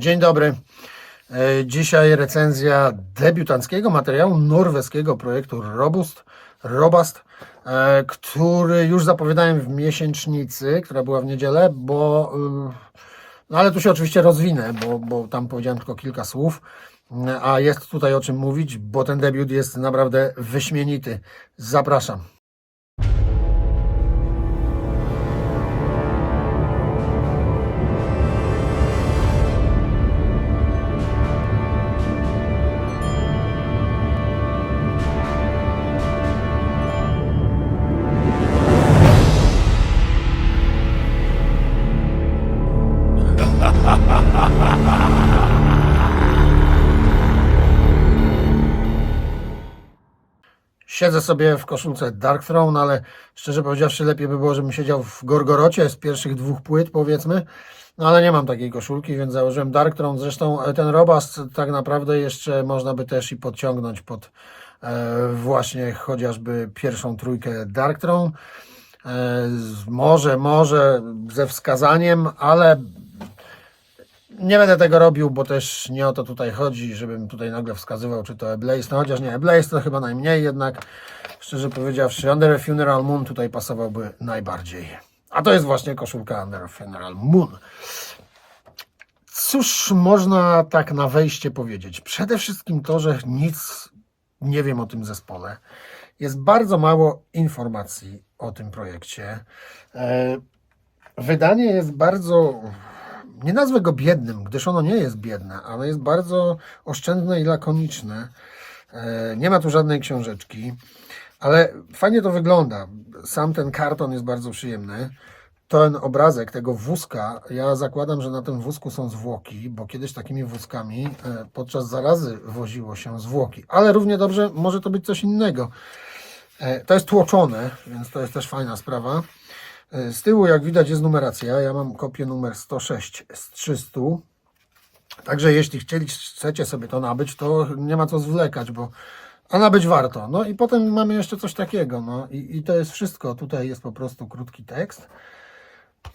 Dzień dobry. E, Dzisiaj recenzja debiutanckiego materiału norweskiego projektu Robust, Robust, e, który już zapowiadałem w miesięcznicy, która była w niedzielę, bo y, no ale tu się oczywiście rozwinę, bo, bo tam powiedziałem tylko kilka słów, a jest tutaj o czym mówić, bo ten debiut jest naprawdę wyśmienity. Zapraszam. Siedzę sobie w koszulce Dark Throne, ale szczerze powiedziawszy, lepiej by było, żebym siedział w Gorgorocie z pierwszych dwóch płyt, powiedzmy. No ale nie mam takiej koszulki, więc założyłem Dark Throne. Zresztą e, ten Robast tak naprawdę jeszcze można by też i podciągnąć pod e, właśnie chociażby pierwszą trójkę Dark Throne. E, może, może ze wskazaniem, ale nie będę tego robił, bo też nie o to tutaj chodzi, żebym tutaj nagle wskazywał, czy to Blaze, no chociaż nie, Blaze to chyba najmniej jednak, szczerze powiedziawszy, Under a Funeral Moon tutaj pasowałby najbardziej. A to jest właśnie koszulka Under a Funeral Moon. Cóż można tak na wejście powiedzieć? Przede wszystkim to, że nic nie wiem o tym zespole. Jest bardzo mało informacji o tym projekcie. E, Wydanie jest bardzo nie nazwę go biednym, gdyż ono nie jest biedne, ale jest bardzo oszczędne i lakoniczne. E, Nie ma tu żadnej książeczki, ale fajnie to wygląda. Sam ten karton jest bardzo przyjemny. Ten obrazek tego wózka, ja zakładam, że na tym wózku są zwłoki, bo kiedyś takimi wózkami e, podczas zarazy woziło się zwłoki, ale równie dobrze może to być coś innego. E, To jest tłoczone, więc to jest też fajna sprawa. E, Z tyłu, jak widać, jest numeracja. Ja mam kopię numer 106 z 300. Także jeśli chcecie sobie to nabyć, to nie ma co zwlekać, bo a nabyć warto. No i potem mamy jeszcze coś takiego. No i, i to jest wszystko. Tutaj jest po prostu krótki tekst.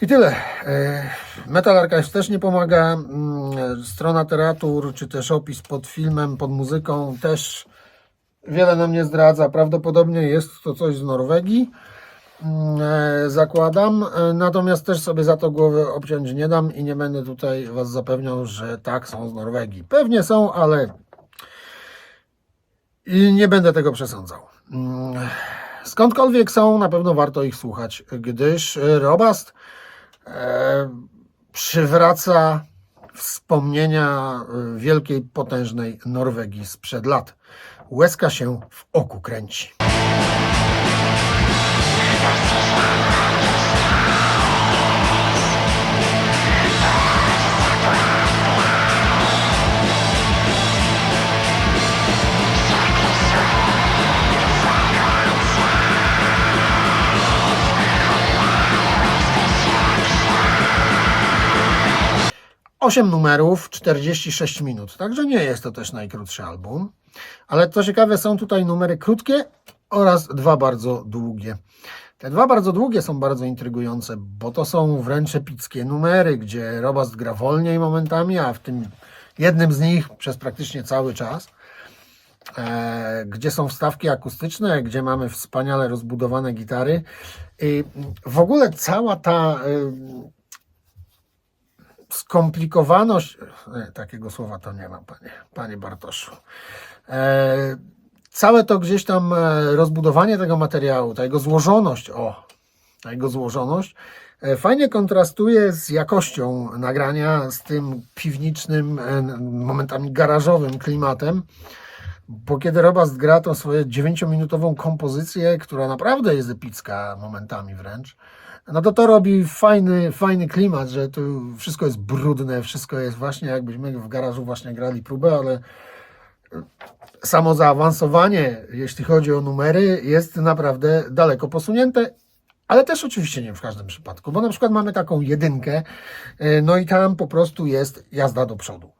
I tyle. E, Metal też nie pomaga. Mm, Strona literatur, czy też opis pod filmem, pod muzyką też wiele nam nie zdradza. Prawdopodobnie jest to coś z Norwegii. Mm, e, zakładam. E, Natomiast też sobie za to głowy obciąć nie dam i nie będę tutaj Was zapewniał, że tak są z Norwegii. Pewnie są, ale i nie będę tego przesądzał. Mm, Skądkolwiek są, na pewno warto ich słuchać, gdyż Robast e, przywraca wspomnienia wielkiej, potężnej Norwegii sprzed lat. Łezka się w oku kręci. Osiem numerów, 46 minut, także nie jest to też najkrótszy album. Ale co ciekawe, są tutaj numery krótkie oraz dwa bardzo długie. Te dwa bardzo długie są bardzo intrygujące, bo to są wręcz epickie numery, gdzie Robast gra wolniej momentami, a w tym jednym z nich przez praktycznie cały czas, e, gdzie są wstawki akustyczne, gdzie mamy wspaniale rozbudowane gitary. I w ogóle cała ta y, skomplikowaność, nie, takiego słowa to nie ma, panie, panie Bartoszu. E, całe to gdzieś tam e, rozbudowanie tego materiału, ta jego złożoność, o, ta jego złożoność, e, fajnie kontrastuje z jakością nagrania, z tym piwniczym, e, momentami garażowym klimatem. Bo kiedy Robast gra tą swoją 9-minutową kompozycję, która naprawdę jest epicka momentami wręcz, no to to robi fajny, fajny klimat, że tu wszystko jest brudne, wszystko jest właśnie jakbyśmy w garażu właśnie grali próbę, ale samo zaawansowanie, jeśli chodzi o numery, jest naprawdę daleko posunięte. Ale też oczywiście nie w każdym przypadku, bo na przykład mamy taką jedynkę, e, no i tam po prostu jest jazda do przodu.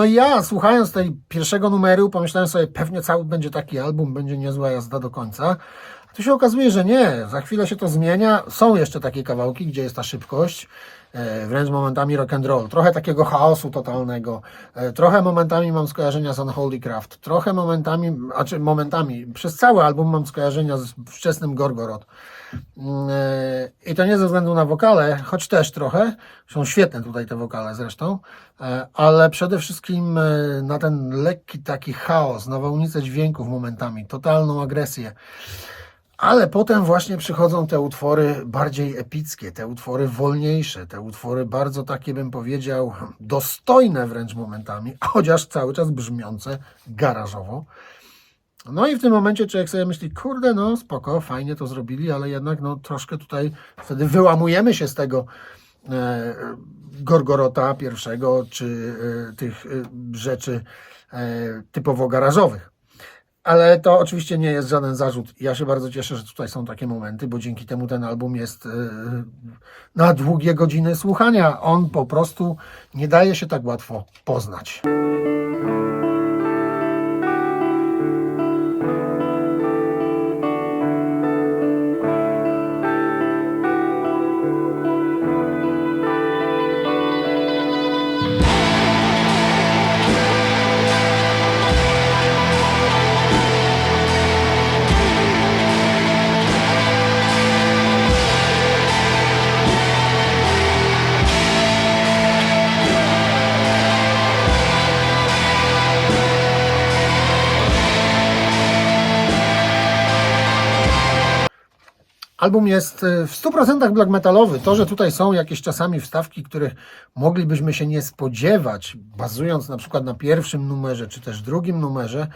No i ja, słuchając tej pierwszego numeru, pomyślałem sobie, pewnie cały będzie taki album, będzie niezła jazda do końca. A tu się okazuje, że nie. Za chwilę się to zmienia. Są jeszcze takie kawałki, gdzie jest ta szybkość, e, wręcz momentami rock and roll. Trochę takiego chaosu totalnego. E, Trochę momentami mam skojarzenia z Unholy Craft. Trochę momentami, a czy momentami, przez cały album mam skojarzenia z wczesnym Gorgorod. Mm, e, I to nie ze względu na wokale, choć też trochę. Są świetne tutaj te wokale zresztą, e, ale przede wszystkim e, na ten lekki taki chaos, nawałnicę dźwięków momentami, totalną agresję. Ale potem właśnie przychodzą te utwory bardziej epickie, te utwory wolniejsze, te utwory bardzo takie, bym powiedział, dostojne wręcz momentami, chociaż cały czas brzmiące garażowo. No i w tym momencie człowiek sobie myśli, kurde, no spoko, fajnie to zrobili, ale jednak no troszkę tutaj wtedy wyłamujemy się z tego e, Gorgorota pierwszego, czy e, tych e, rzeczy e, typowo garażowych. Ale to oczywiście nie jest żaden zarzut. Ja się bardzo cieszę, że tutaj są takie momenty, bo dzięki temu ten album jest e, na długie godziny słuchania. On po prostu nie daje się tak łatwo poznać. Album jest y, w 100% black metalowy. To, że tutaj są jakieś czasami wstawki, których moglibyśmy się nie spodziewać, bazując na przykład na pierwszym numerze, czy też drugim numerze,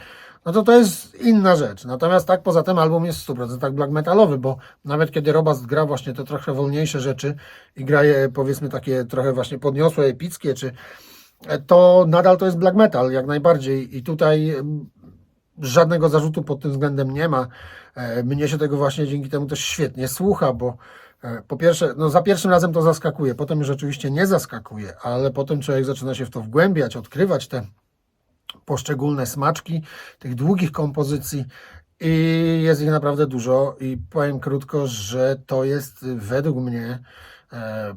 no to to jest inna rzecz. Natomiast tak poza tym album jest w 100% black metalowy, bo nawet kiedy Robast gra właśnie te trochę wolniejsze rzeczy i gra je powiedzmy takie trochę właśnie podniosłe, epickie, czy to nadal to jest black metal, jak najbardziej. I tutaj mm, żadnego zarzutu pod tym względem nie ma. E, Mnie się tego właśnie dzięki temu też świetnie słucha, bo e, po pierwsze, no za pierwszym razem to zaskakuje, potem już oczywiście nie zaskakuje, ale potem człowiek zaczyna się w to wgłębiać, odkrywać te poszczególne smaczki tych długich kompozycji i jest ich naprawdę dużo i powiem krótko, że to jest według mnie e,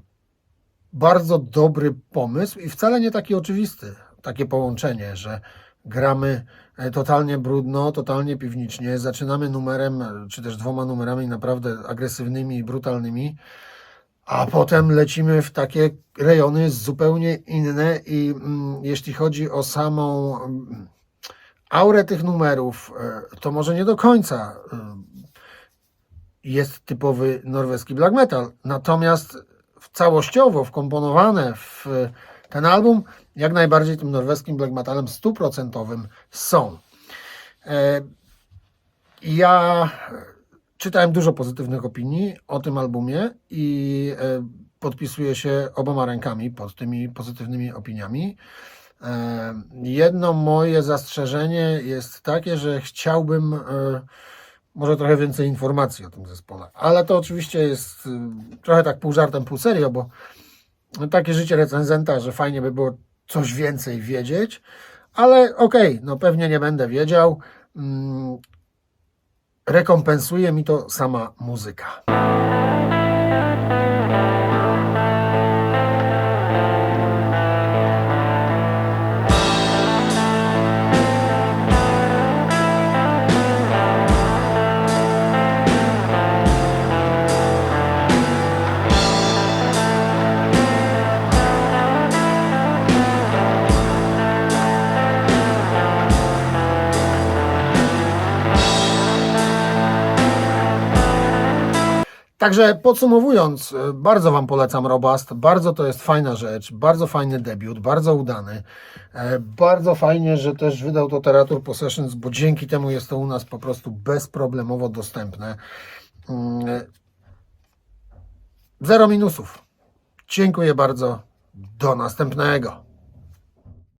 bardzo dobry pomysł i wcale nie taki oczywisty. Takie połączenie, że gramy e, totalnie brudno, totalnie piwnicznie, zaczynamy numerem, czy też dwoma numerami naprawdę agresywnymi i brutalnymi, a potem lecimy w takie rejony zupełnie inne i mm, jeśli chodzi o samą mm, aurę tych numerów, e, to może nie do końca e, jest typowy norweski black metal. Natomiast całościowo wkomponowane w ten album jak najbardziej tym norweskim black metalem stuprocentowym są. E, Ja czytałem dużo pozytywnych opinii o tym albumie i e, podpisuję się oboma rękami pod tymi pozytywnymi opiniami. E, Jedno moje zastrzeżenie jest takie, że chciałbym może trochę więcej informacji o tym zespole, ale to oczywiście jest trochę tak pół żartem, pół serio, bo takie życie recenzenta, że fajnie by było coś więcej wiedzieć, ale okej, no pewnie nie będę wiedział. Mm, Rekompensuje mi to sama muzyka. Także podsumowując, e, bardzo Wam polecam Robast. Bardzo to jest fajna rzecz, bardzo fajny debiut, bardzo udany. E, Bardzo fajnie, że też wydał to Teratur Possessions, bo dzięki temu jest to u nas po prostu bezproblemowo dostępne. Mm, e, Zero minusów. Dziękuję bardzo. Do następnego.